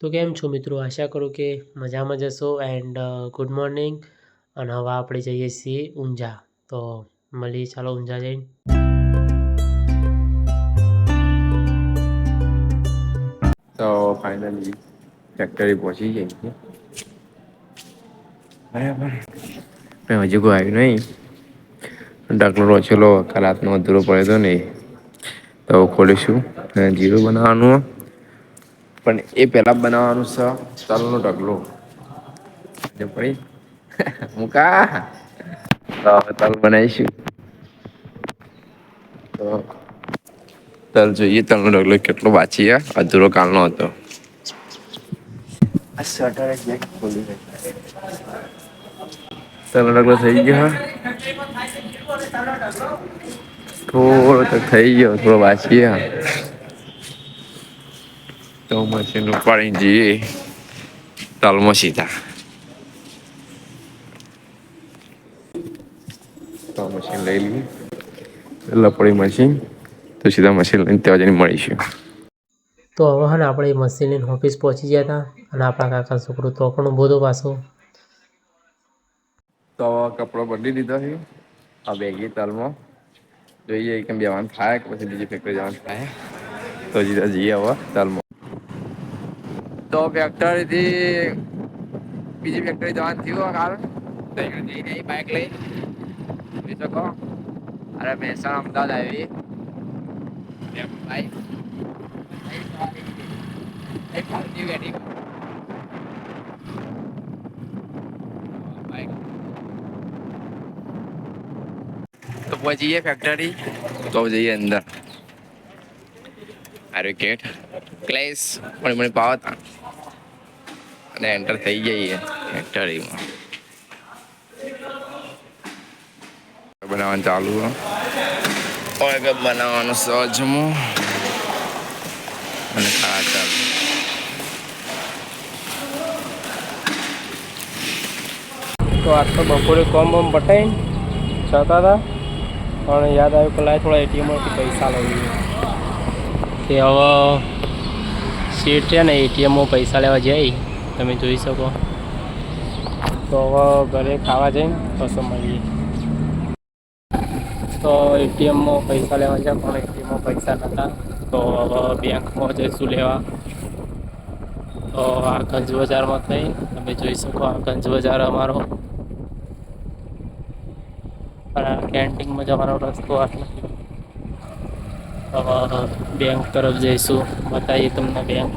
તો કેમ છો મિત્રો? આશા કરું કે મજામાં જશો એન્ડ ગુડ મોર્નિંગ. અને હવે આપણે જઈએ છીએ ઊંઝા. તો મળીએ. ચાલો ઊંઝા જઈને. તો ફાઇનલી ફેક્ટરી પહોંચી ગઈ છે. બરાબર. મેં હજુ કોઈ આવ્યું નહીં. ડાકલો રોચેલો રાતનો અધૂરો પડ્યો હતો ને તો ખોલીશું. જીરું બનાવવાનું. પણ એ પહેલાં બનાવવાનું છે. ચાલનો ઢગલો. પડી. મૂકા. તલ બનાવીશું. તો તલ જોઈએ તલનો ઢગલો કેટલો બાકી અધૂરો કાલનો હતો. તલનો ઢગલો થઈ ગયો થોડો તો થઈ ગયો થોડો તો મશીન ઉપાડીને જઈએ તલમાં સીધા તો મશીન લઈ લઈએ લપડી મશીન તો સીધા મશીન લઈને ત્યાં જઈને મળીશું તો હવે હે આપણે મશીન લઈને ઓફિસ પહોંચી ગયા હતા અને આપણા કાકા છોકરો તો પણ બોધો પાછો તો કપડો બદલી દીધો છે આ બેગી તલમાં જોઈએ કેમ જવાનું થાય કે પછી બીજી ફેક્ટરી જવાનું થાય તો જીધા જઈએ હવે તલમાં તો ફેક્ટરીથી બીજી ફેક્ટરી જવાનું થયું હાલ તો અહીંયા જઈને અહીં બાઇક લઈ. જોઈ શકો. અરે મહેસાણા અમદાવાદ આવી. તો પછી ફેક્ટરી તો જઈએ અંદર. આરો ગેટ ક્લેસ પણ મને પાવત. અને એન્ટર થઈ જઈએ ફેક્ટરીમાં બનાવવાનું ચાલુ કે બનાવવાનું સજમું અને ખાતર તો આજ તો બપોરે કોમ બમ પટાઈને જતા હતા. પણ યાદ આવ્યું કે લાય થોડા એટીએમમાંથી પૈસા લઈએ. તે હવે સીટ છે ને, એટીએમમાં પૈસા લેવા જાય, તમે જોઈ શકો. તો હવે ઘરે ખાવા જઈને કશો મળીએ. તો એટીએમમાં પૈસા લેવા જાય પણ એટીએમમાં પૈસા નહોતા તો હવે બેંકમાં જઈશું લેવા. તો આ ગંજ બજારમાં થઈ, તમે જોઈ શકો આ ગંજ બજાર અમારો. અને આ કેન્ટીનમાં જવાનો રસ્તો આટલો. હવે બેંક તરફ જઈશું. બતાવીએ તમને બેંક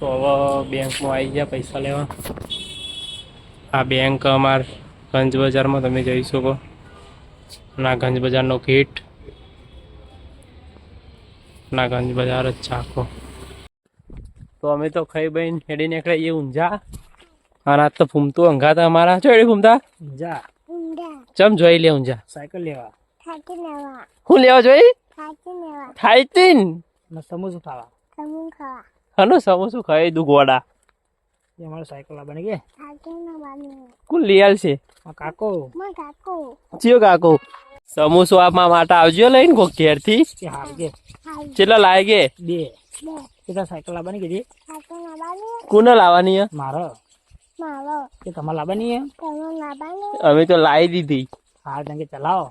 તો હવે બેંકમાં આવી ગયા પૈસા લેવા. આ બેંક અમાર ગંજ બજારમાં તમે જઈ શકો. ના ગંજ બજારનો ગેટ. ના ગંજ બજાર જ ચાખો તો અમે તો ખાઈ બહીને હેડી નીકળ્યા. એ ઊંઝા. અને આજ તો ફૂમતું અંઘાતા અમારા. ચોડી ફૂમતા ઊંઝા. ચમ જોઈ લે ઊંઝા. સાયકલ લેવા. શું લેવા જોઈ? થાઈતીન અને સમોસું ખાવા. હનો સમોસું ખાઈ દુ ગોડા. એ અમારે સાયકલ લાવવાની કે કુલ લઈ છે આ કાકો. ચિયો કાકો. સમોસો આપવા માટે આવજો લઈને કોક હાર કે કેટલા લાગે બે. કેટલા સાયકલ લાવવાની કીધી કોને લાવવાની હે? મારો. કે તમારે લાવવાની હે? અમે તો લાવી દીધી. હા તમે ચલાવો.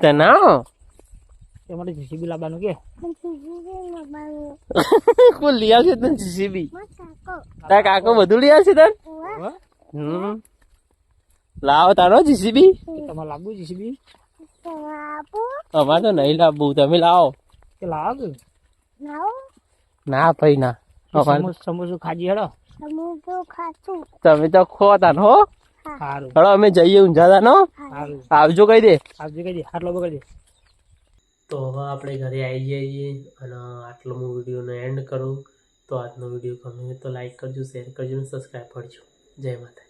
તનાવ કે અમારે જીસીબી લાવવાનું કે કોણ લઈ આવશે તને જીસીબી તાર કાકો બધું લઈ આવશે તને હમ લાવો તારો જીસીબી કે તમારે લાવવું જીસીબી અમારે તો નહીં લાવવું તમે લાવો કે લાવો ના ભાઈ ના સમોસું ખાજી હેડો તમે તો ખોતા હો હળો અમે જઈએ ઊંઝા નો? આવજો કહી દે. આવજો કહી દે. આટલો બગડ. દે તો હવે આપણે ઘરે આવી જઈએ અને આટલો હું વિડીયોને એન્ડ કરું. તો આજનો વીડિયો ગમે તો લાઈક કરજો શેર કરજો અને સબસ્ક્રાઈબ કરજો. જય માતા